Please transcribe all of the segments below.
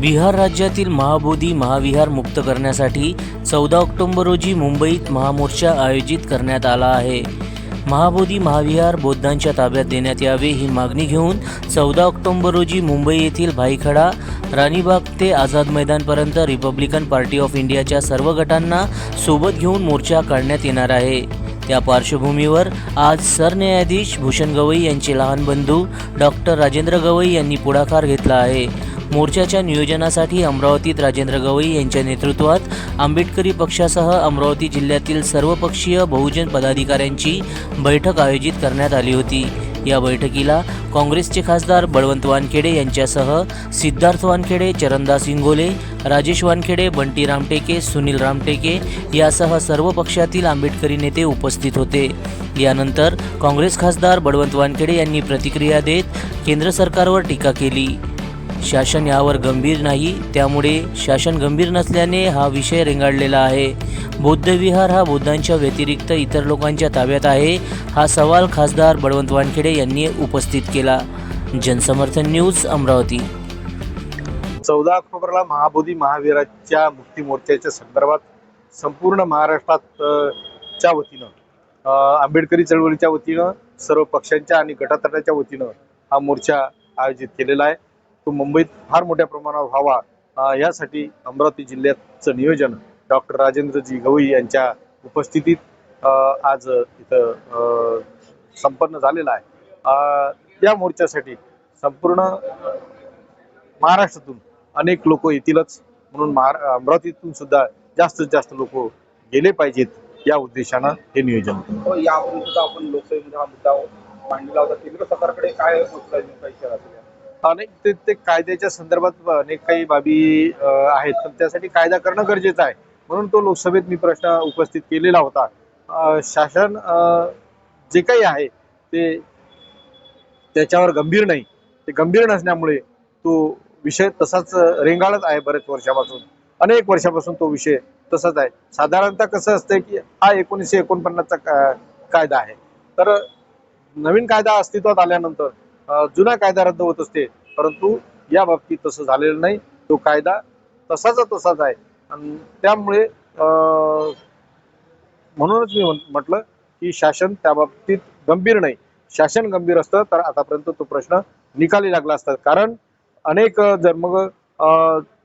बिहार राज्यातील महाबोधी महाविहार मुक्त करण्यासाठी चौदा ऑक्टोबर रोजी मुंबईत महामोर्चा आयोजित करण्यात आला आहे. महाबोधी महाविहार बौद्धांच्या ताब्यात देण्यात यावे ही मागणी घेऊन चौदा ऑक्टोबर रोजी मुंबई येथील भाईखडा राणीबाग ते आझाद मैदानपर्यंत रिपब्लिकन पार्टी ऑफ इंडियाच्या सर्व गटांना सोबत घेऊन मोर्चा काढण्यात येणार आहे. त्या पार्श्वभूमीवर आज सरन्यायाधीश भूषण गवई यांचे लहान बंधू डॉक्टर राजेंद्र गवई यांनी पुढाकार घेतला आहे. मोर्चाच्या नियोजनासाठी अमरावतीत राजेंद्र गवई यांच्या नेतृत्वात आंबेडकरी पक्षासह अमरावती जिल्ह्यातील सर्वपक्षीय बहुजन पदाधिकाऱ्यांची बैठक आयोजित करण्यात आली होती. या बैठकीला काँग्रेसचे खासदार बळवंत वानखेडे यांच्यासह सिद्धार्थ वानखेडे चरणदास इंगोले राजेश वानखेडे बंटी रामटेके सुनील रामटेके यासह सर्व पक्षातील आंबेडकरी नेते उपस्थित होते. यानंतर काँग्रेस खासदार बळवंत वानखेडे यांनी प्रतिक्रिया देत केंद्र सरकारवर टीका केली. शासन यावर गंभीर नाही त्यामुळे शासन गंभीर नसल्याने हा विषय रेंगाळलेला आहे. बौद्ध विहार हा बौद्धांच्या व्यतिरिक्त इतर लोकांच्या ताब्यात आहे हा सवाल खासदार बळवंत वानखेडे यांनी उपस्थित केला. जनसमर्थन न्यूज अमरावती. चौदा ऑक्टोबरला महाबोधी महावीराच्या मुक्ती मोर्चाच्या संदर्भात संपूर्ण महाराष्ट्रात च्या वतीनं आंबेडकरी चळवळीच्या वतीनं सर्व पक्षांच्या आणि गटातटाच्या वतीनं हा मोर्चा आयोजित केलेला आहे. तो मुंबईत फार मोठ्या प्रमाणावर व्हावा यासाठी अमरावती जिल्ह्याचं नियोजन डॉक्टर राजेंद्रजी गवई यांच्या उपस्थितीत आज इथं संपन्न झालेला आहे. त्या या मोर्चासाठी संपूर्ण महाराष्ट्रातून अनेक लोक येतीलच म्हणून महारा अमरावतीतून सुद्धा जास्तीत जास्त लोक गेले पाहिजेत या उद्देशानं हे नियोजन. हो, यापूर्वी सुद्धा आपण लोकसभेमध्ये हा मुद्दा मांडला होता. केंद्र सरकारकडे काय अनेक ते ते कायद्याच्या संदर्भात अनेक काही बाबी आहेत. पण त्यासाठी कायदा करणं गरजेचं आहे. म्हणून तो लोकसभेत मी प्रश्न उपस्थित केलेला होता. शासन जे काही आहे ते त्याच्यावर गंभीर नाही. ते गंभीर नसल्यामुळे तो विषय तसाच रेंगाळत आहे बरेच वर्षापासून. अनेक वर्षापासून तो विषय तसाच आहे. साधारणतः कसं असतं की हा एकोणीसशे एकोणपन्नासचा कायदा आहे. तर नवीन कायदा अस्तित्वात आल्यानंतर जुना कायदा रद्द होत असते. परंतु या बाबतीत तसं झालेलं नाही. तो कायदा तसाच तसाच आहे. आणि त्यामुळे म्हणूनच मी म्हटलं की शासन त्या बाबतीत गंभीर नाही. शासन गंभीर असतं तर आतापर्यंत तो प्रश्न निकाली लागला असता. कारण अनेक जर मग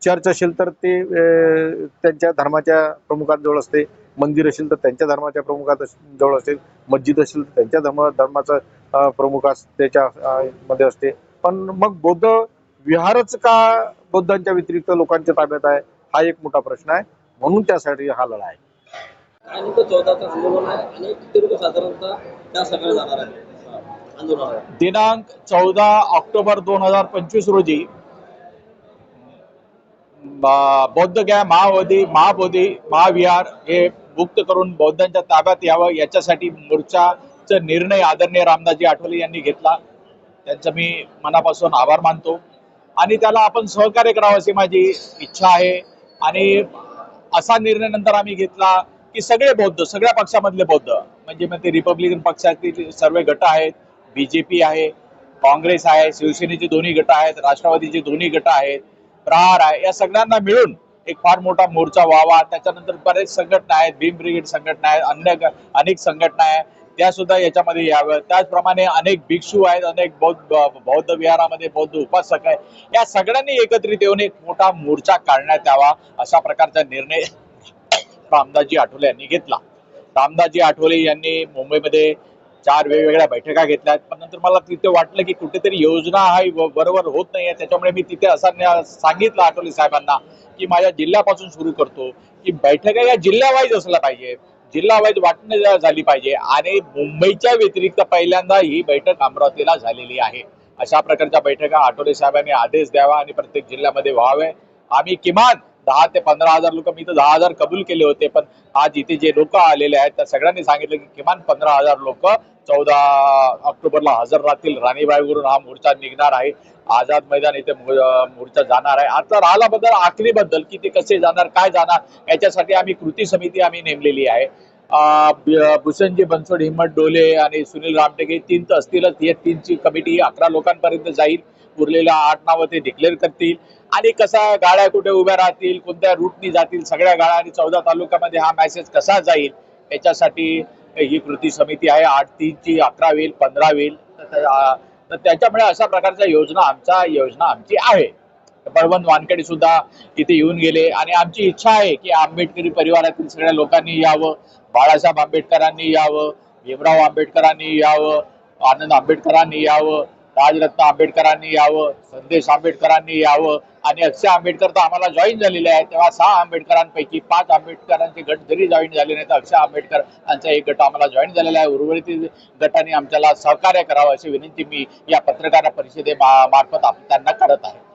चर्च असेल तर ते त्यांच्या धर्माच्या प्रमुखांजवळ असते. मंदिर असेल तर त्यांच्या धर्माच्या प्रमुखात जवळ असेल. मस्जिद असेल तर त्यांच्या धर्म धर्माचं प्रमुख त्याच्या मध्ये असते. पण मग बौद्ध विहारच का बौद्धांच्या व्यतिरिक्त लोकांच्या ताब्यात आहे? हा एक मोठा प्रश्न आहे. म्हणून त्यासाठी हा लढा आहे. दिनांक चौदा ऑक्टोबर दोन हजार पंचवीस रोजी बा- बौद्धगया महाबोधी महाबोधी महाविहार हे मुक्त करून बौद्धांच्या ताब्यात यावं याच्यासाठी मोर्चाचा निर्णय आदरणीय रामदासजी आठवले यांनी घेतला. त्यांचं मी मनापासून आभार मानतो. आणि त्याला आपण सहकार्य करावं अशी माझी इच्छा आहे. आणि असा निर्णय नंतर आम्ही घेतला की सगळे बौद्ध सगळ्या पक्षामधले बौद्ध म्हणजे मग ते रिपब्लिकन पक्षातील सर्व गट आहेत बीजेपी आहे काँग्रेस आहे शिवसेनेचे दोन्ही गट आहेत राष्ट्रवादीचे दोन्ही गट आहेत प्रहार आहे या सगळ्यांना मिळून एक फार मोठा मोर्चा व्हावा. त्याच्यानंतर बरेच संघटना आहेत भीम ब्रिगेड संघटना आहेत अन्य अनेक संघटना आहेत त्या सुद्धा याच्यामध्ये याव्या त्याचप्रमाणे अनेक भिक्षू आहेत अनेक बौद्ध बौद्ध विहारामध्ये बौद्ध उपासक आहेत. या सगळ्यांनी एकत्रित येऊन एक मोठा मोर्चा काढण्यात यावा अशा प्रकारचा निर्णय रामदासजी आठवले यांनी घेतला. रामदासजी आठवले यांनी मुंबईमध्ये चार वेगवेगळ्या बैठका घेतल्या. पण नंतर मला तिथे वाटलं की कुठेतरी योजना हा बरोबर होत नाहीये. त्याच्यामुळे मी तिथे असं सांगितलं आठवले साहेबांना की माझ्या जिल्ह्यापासून सुरू करतो की बैठका या जिल्हा वाईज असल्या पाहिजे जिल्हा वाईज वाटणं झाली पाहिजे आणि मुंबईच्या व्यतिरिक्त पहिल्यांदा ही बैठक अमरावतीला झालेली आहे. अशा प्रकारच्या बैठका आठवले साहेबांनी आदेश द्यावा आणि प्रत्येक जिल्ह्यामध्ये व्हावे. आम्ही किमान दहा ते पंधरा हजार लोक मी तर दहा हजार कबूल केले होते पण आज इथे जे लोक आलेले आहेत त्या सगळ्यांनी सांगितलं की किमान पंधरा हजार लोक चौदा ऑक्टोबरला हजर राहतील. राणीबाईवरून हा मोर्चा निघणार आहे. आझाद मैदान इथे मोर्चा जाणार आहे. आता राहिला बद्दल आखरीबद्दल की ते कसे जाणार काय जाणार याच्यासाठी आम्ही कृती समिती आम्ही नेमलेली आहे. भूषणजी बनसोड हिम्मत डोले आणि सुनील रामटेके तीन तर असतीलच. हे तीनची कमिटी अकरा लोकांपर्यंत जाईल. उरलेल्या आठ नावं ते डिक्लेअर करतील. आणि कसा गाड्या कुठे उभ्या राहतील कोणत्या रूटनी जातील सगळ्या गाड्या आणि चौदा तालुक्यामध्ये हा मेसेज कसा जाईल याच्यासाठी ही कृती समिती आहे. आठ तीनची अकरा होईल पंधरा होईल तर तर त्याच्यामुळे अशा प्रकारच्या योजना आमचा योजना आमची आहे. बळवंत वानखेडे सुद्धा इथे येऊन गेले. आणि आमची इच्छा आहे की आंबेडकरी परिवारातील सगळ्या लोकांनी यावं. बाळासाहेब आंबेडकरांनी यावं. भीमराव आंबेडकरांनी यावं. आनंद आंबेडकरांनी यावं. राजरत्न आंबेडकरांनी यावं. संदेश आंबेडकरांनी यावं. आणि अक्षय आंबेडकर तर आम्हाला जॉईन झालेले आहे तेव्हा सहा आंबेडकरांपैकी पाच आंबेडकरांचे गट जरी जॉईन झाले नाही तर अक्षय आंबेडकर यांचा एक गट आम्हाला जॉईन झालेला आहे. उर्वरित गटाने आमच्याला सहकार्य करावं अशी विनंती मी या पत्रकार परिषदे मार्फत त्यांना करत आहे.